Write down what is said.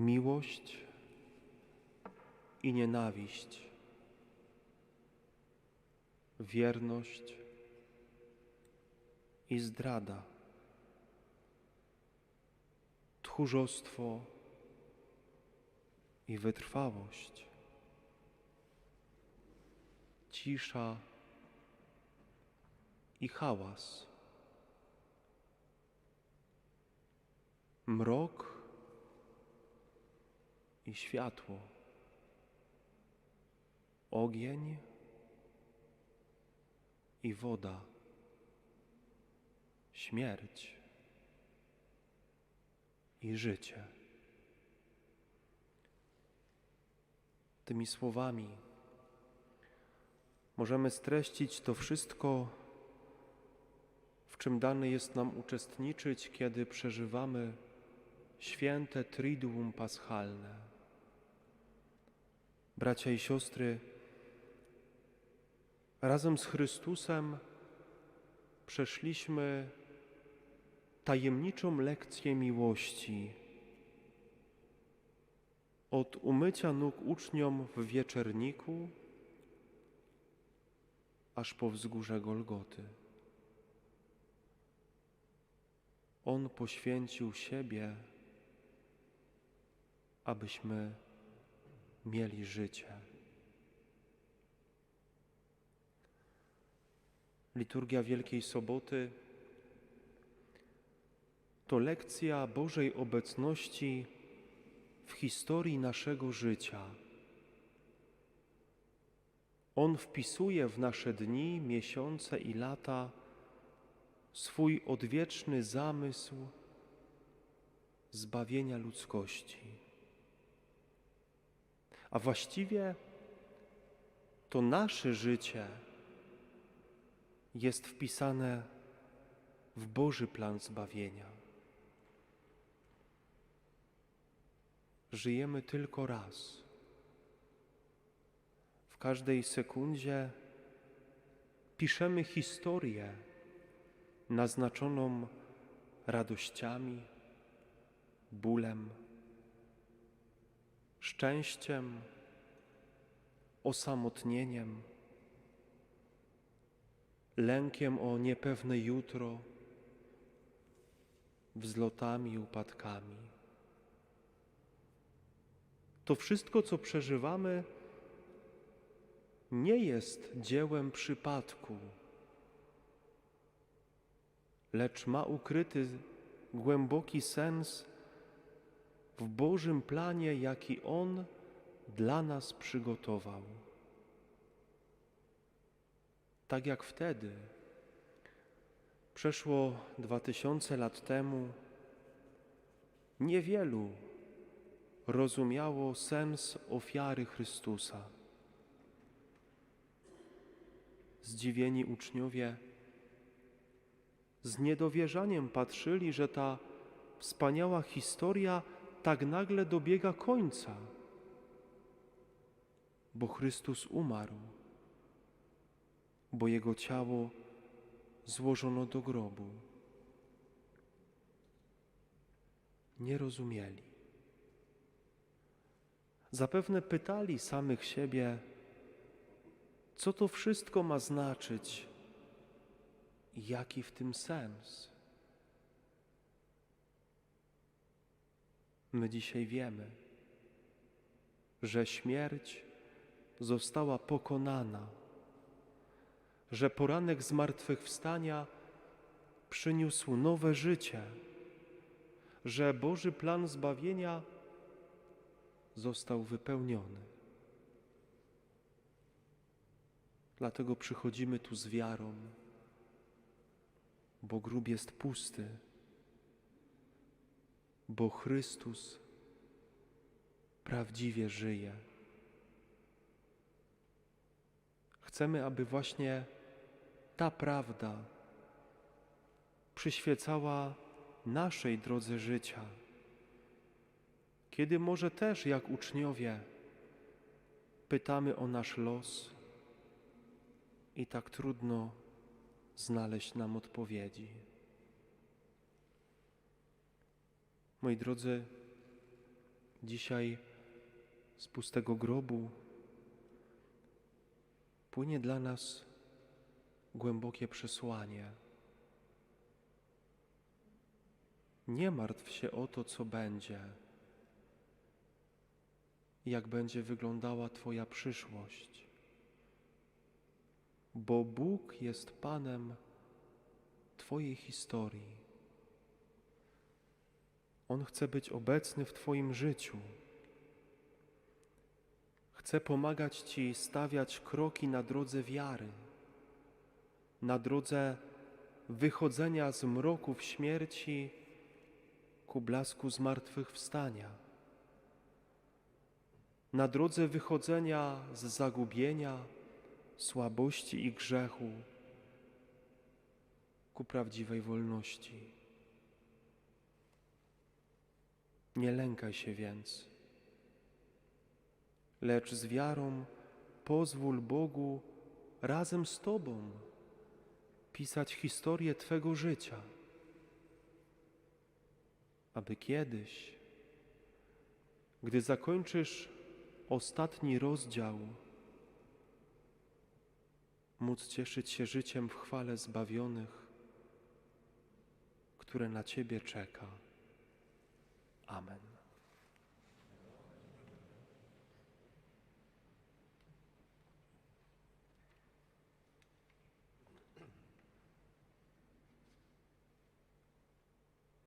miłość i nienawiść, wierność i zdrada, tchórzostwo i wytrwałość, cisza i hałas, mrok i światło, ogień i woda, śmierć i życie. Tymi słowami możemy streścić to wszystko, w czym dane jest nam uczestniczyć, kiedy przeżywamy święte Triduum Paschalne. Bracia i siostry, razem z Chrystusem przeszliśmy tajemniczą lekcję miłości. Od umycia nóg uczniom w wieczerniku, aż po wzgórze Golgoty. On poświęcił siebie, abyśmy mieli życie. Liturgia Wielkiej Soboty to lekcja Bożej obecności w historii naszego życia. On wpisuje w nasze dni, miesiące i lata swój odwieczny zamysł zbawienia ludzkości. A właściwie to nasze życie jest wpisane w Boży plan zbawienia. Żyjemy tylko raz. W każdej sekundzie piszemy historię naznaczoną radościami, bólem, szczęściem, osamotnieniem, lękiem o niepewne jutro, wzlotami i upadkami. To wszystko, co przeżywamy, nie jest dziełem przypadku, lecz ma ukryty głęboki sens w Bożym planie, jaki On dla nas przygotował. Tak jak wtedy, przeszło dwa tysiące lat temu, niewielu rozumiało sens ofiary Chrystusa. Zdziwieni uczniowie z niedowierzaniem patrzyli, że ta wspaniała historia tak nagle dobiega końca, bo Chrystus umarł, bo Jego ciało złożono do grobu. Nie rozumieli. Zapewne pytali samych siebie, co to wszystko ma znaczyć i jaki w tym sens. My dzisiaj wiemy, że śmierć została pokonana, że poranek zmartwychwstania przyniósł nowe życie, że Boży plan zbawienia został wypełniony. Dlatego przychodzimy tu z wiarą, bo grób jest pusty, bo Chrystus prawdziwie żyje. Chcemy, aby właśnie ta prawda przyświecała naszej drodze życia. Kiedy może też, jak uczniowie, pytamy o nasz los i tak trudno znaleźć nam odpowiedzi. Moi drodzy, Dzisiaj z pustego grobu płynie dla nas głębokie przesłanie. Nie martw się o to, co będzie, jak będzie wyglądała Twoja przyszłość, bo Bóg jest Panem Twojej historii. On chce być obecny w Twoim życiu. Chce pomagać Ci stawiać kroki na drodze wiary, na drodze wychodzenia z mroków śmierci ku blasku zmartwychwstania, na drodze wychodzenia z zagubienia, słabości i grzechu ku prawdziwej wolności. Nie lękaj się więc, lecz z wiarą pozwól Bogu razem z Tobą pisać historię Twego życia, aby kiedyś, gdy zakończysz ostatni rozdział, móc cieszyć się życiem w chwale zbawionych, które na Ciebie czeka. Amen.